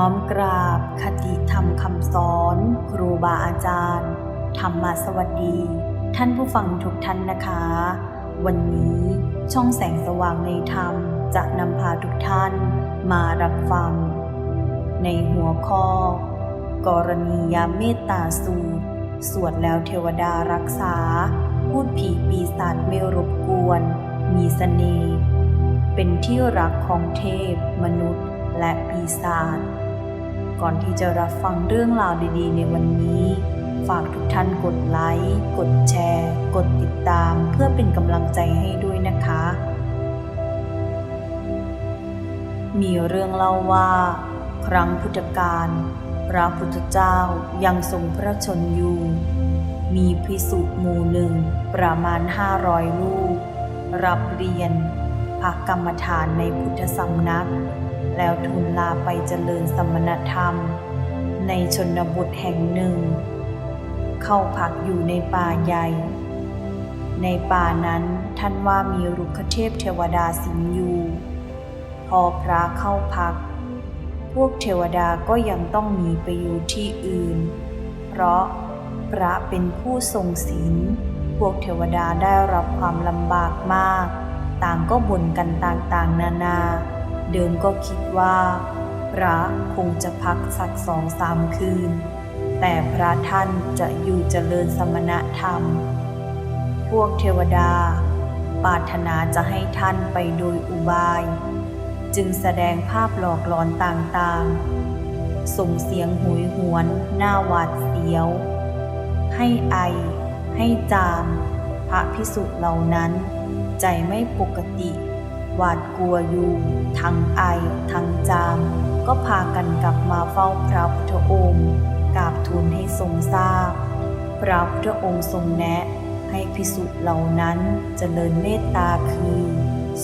น้อมกราบคติธรรมคำสอนครูบาอาจารย์ ธรรมสวัสดี ท่านผู้ฟังทุกท่านนะคะ วันนี้ช่องแสงสว่างในธรรมจะนำพาทุกท่านมารับฟัง ในหัวข้อ กรณียาเมตตาสูตร สวดแล้วเทวดารักษา พูดผีปีศาจไม่รบกวน มีสเสน่ห์เป็นที่รักของเทพมนุษย์และปีศาจ ก่อนที่จะรับฟังเรื่องราวดีๆ ในวันนี้ ฝากทุกท่านกดไลค์ กดแชร์ กดติดตาม เพื่อเป็นกำลังใจให้ด้วยนะคะ มีเรื่องเล่าว่า ครั้งพุทธกาลพระพุทธเจ้ายังทรงพระชนอยู่ มีพิสุหมู่หนึ่งประมาณห้าร้อยลูก รับเรียนพักกรรมฐานในพุทธสำนัก แล้วทูลลาไปเจริญสมณธรรม ในชนบทแห่งหนึ่ง เข้าพักอยู่ในป่าใหญ่ ในป่านั้นท่านว่ามีรุกขเทพเทวดาสิงอยู่ พอพระเข้าพัก พวกเทวดาก็ยังต้องหนีไปอยู่ที่อื่น เพราะพระเป็นผู้ทรงศีลพวกเทวดาได้รับความลำบากมาก ต่างก็บ่นกันต่างๆ นานา เดิมก็คิดว่า พระคงจะพักสักสองสามคืน แต่พระท่านจะอยู่เจริญสมณธรรม พวกเทวดาปรารถนาจะให้ท่านไปโดยอุบาย จึงแสดงภาพหลอกหลอนต่างๆ ส่งเสียงหุยหวนหน้าหวาดเสียว ให้ไอ ให้จาม พระพิสุเหล่านั้น ใจไม่ปกติ หวาดกลัวอยู่ ทั้งไอ ทั้งจาม ก็พากันกลับมาเฝ้าพระพุทธองค์กราบทูลให้ทรงทราบ พระพุทธองค์ทรงแนะให้พิสุเหล่านั้นเจริญเมตตาคือ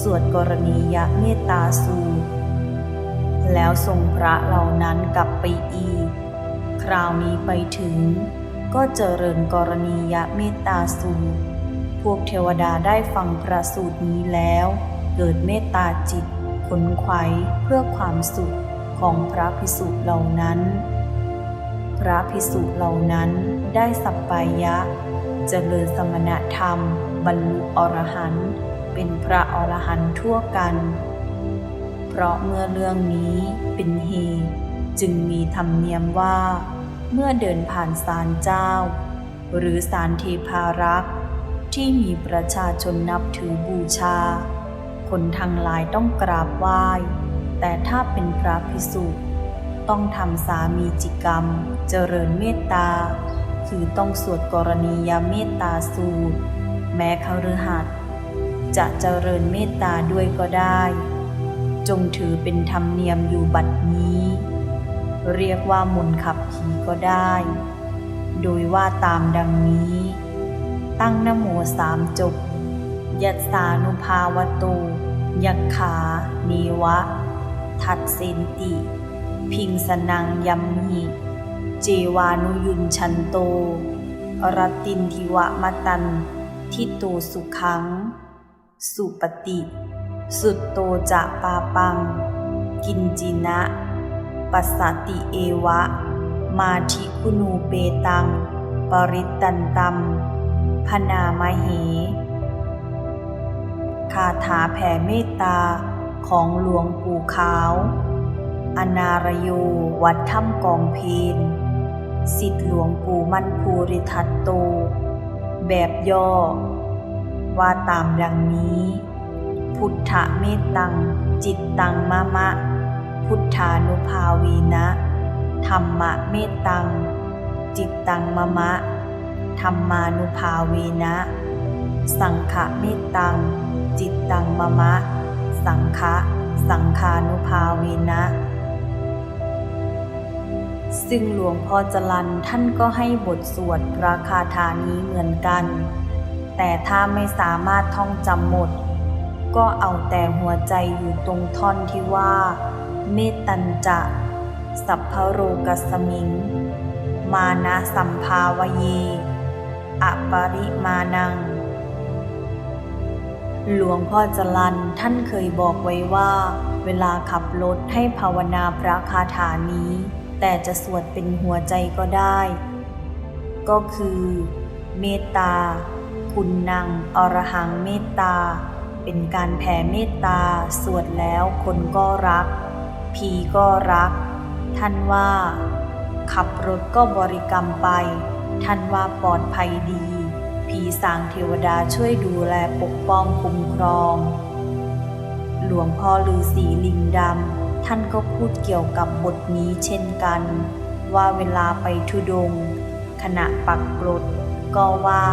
สวดกรณียเมตตาสูตร แล้วทรงพระเหล่านั้นกลับไปอีก คราวนี้ไปถึง ก็เจริญกรณียเมตตาสูตร พวกเทวดาได้ฟังพระสูตรนี้แล้ว เกิดเมตตาจิตขนไขว้เพื่อความสุขของพระพิสุเหล่านั้น พระพิสุเหล่านั้นได้สัปปายะเจริญสมณธรรม บรรลุอรหันต์เป็นพระอรหันต์ทั่วกัน เพราะเมื่อเรื่องนี้เป็นเหตุจึงมีธรรมเนียมว่า เมื่อเดินผ่านศาลเจ้า หรือศาลเทพารักษ์ที่มีประชาชนนับถือบูชา คนทั้งหลายต้องกราบไหว้ แต่ถ้าเป็นพระพิสุต้องทำสามีจิกรรม เจริญเมตตา คือต้องสวดกรณียเมตตาสูตร แม้เขาฤหัสจะเจริญเมตตาด้วยก็ได้ จงถือเป็นธรรมเนียมอยู่บัดนี้ เรียกว่ามนขับผีก็ได้ โดยว่าตามดังนี้ ตั้งนโมสามจบ ยัตสานุภาวโตยักขาเนวะ ทัดเซนติ พิงสนังยัมหิเจวานุยุนชันโต รตินทิวะมะตัน ทิโตสุขัง สุปฏิ สุดโตจะปาปัง กินจินะปัสสติเอวะ มาทิคุนูเปตัง ปริตตันตัมพนามเห คาถาแผ่เมตตาของหลวงปู่ขาว อนารโยวัดถ้ำกองเพนสิทธิหลวงปู่มั่นภูริทัตโต แบบย่อ ว่าตามดังนี้ พุทธเมตตัง จิตตังมะมะ พุทธานุภาวีนะ ธรรมะเมตตัง จิตตังมะมะ ธรรมานุภาวีนะ สังฆะเมตตัง จิตตังมะมะ สังฆะสังฆานุภาวีนะ ซึ่งหลวงพ่อจรันท่านก็ให้บทสวดราคาทานี้เหมือนกัน แต่ถ้าไม่สามารถท่องจำหมด ก็เอาแต่หัวใจอยู่ตรงท่อนที่ว่า เมตตัญจะ สัพพโรกัสมิง มานะสัมภาวเยอปริมานัง หลวงพ่อจรันท่านเคยบอกไว้ว่า เวลาขับรถให้ภาวนาพระคาถานี้ แต่จะสวดเป็นหัวใจก็ได้ ก็คือ เมตตา คุณนังอรหังเมตตา เป็นการแผ่เมตตา สวดแล้วคนก็รัก ผีก็รัก ท่านว่า ขับรถก็บริกรรมไป ท่านว่าปลอดภัยดี ผีสางเทวดาช่วยดูแลปกป้องคุ้มครอง หลวงพ่อฤาษีลิงดำท่านก็พูดเกี่ยวกับบทนี้เช่นกัน ว่าเวลาไปทุดง ขณะปักกรดก็ว่า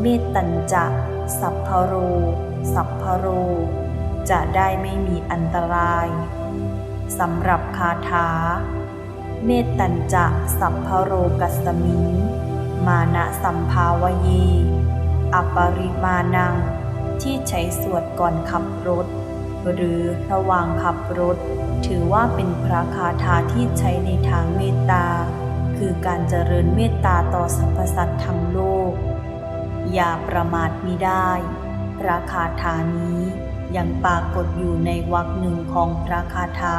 เมตตัญจะ สัพพโร สัพพโร จะได้ไม่มีอันตรายสำหรับคาถา เมตตัญจะ สัพพโรกัสสมิง มานะสัมภาวเยอปริมาณัง ที่ใช้สวดก่อนขับรถ หรือระหว่างขับรถ ถือว่าเป็นพระคาถาที่ใช้ในทางเมตตา คือการเจริญเมตตาต่อสรรพสัตว์ทั้งโลก อย่าประมาทมิได้ พระคาถานี้ยังปรากฏอยู่ในวรรคหนึ่งของพระคาถา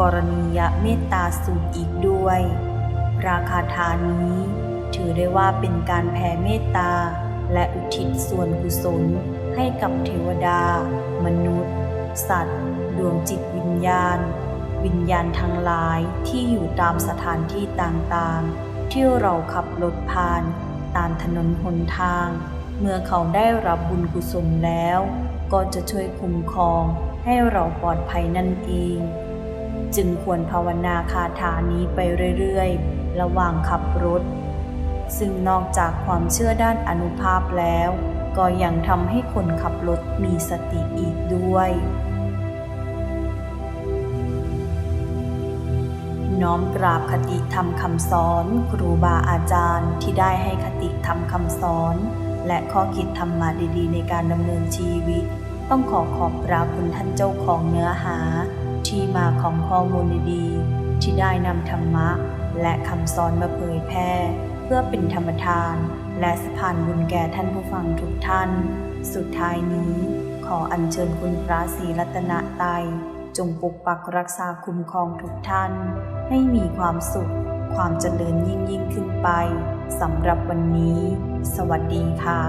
กรณียเมตตาสูตรอีกด้วย พระคาถานี้ ถือได้ว่าเป็นการแผ่เมตตา และอุทิศส่วนกุศล ให้กับเทวดา มนุษย์ สัตว์ ดวงจิตวิญญาณ วิญญาณทั้งหลายที่อยู่ตามสถานที่ต่างๆ ที่เราขับรถผ่าน ตามถนนหนทาง เมื่อเขาได้รับบุญกุศลแล้ว ก็จะช่วยคุ้มครองให้เราปลอดภัยนั่นเอง จึงควรภาวนาคาถานี้ไปเรื่อยๆ ระหว่างขับรถ ซึ่งนอกจากความเชื่อด้านอนุภาพแล้ว ก็ยังทำให้คนขับรถมีสติอีกด้วย น้อมกราบคติธรรมคำสอน ครูบาอาจารย์ที่ได้ให้คติธรรมคำสอน และข้อคิดธรรมะดีๆ ในการดำเนินชีวิต ต้องขอขอบพระคุณท่านเจ้าของเนื้อหา ที่มาของข้อมูลดีๆที่ได้นำธรรมะและคำสอนมาเผยแพร่ พื่อเป็นธรรมทาน และสะพานบุญแก่ท่านผู้ฟังทุกท่าน สุดท้ายนี้ ขออัญเชิญคุณพระศรีรัตนตรัยจงปกปักรักษาคุ้มครองทุกท่าน ให้มีความสุข ความเจริญยิ่งยิ่งขึ้นไปสำหรับวันนี้ สวัสดีค่ะ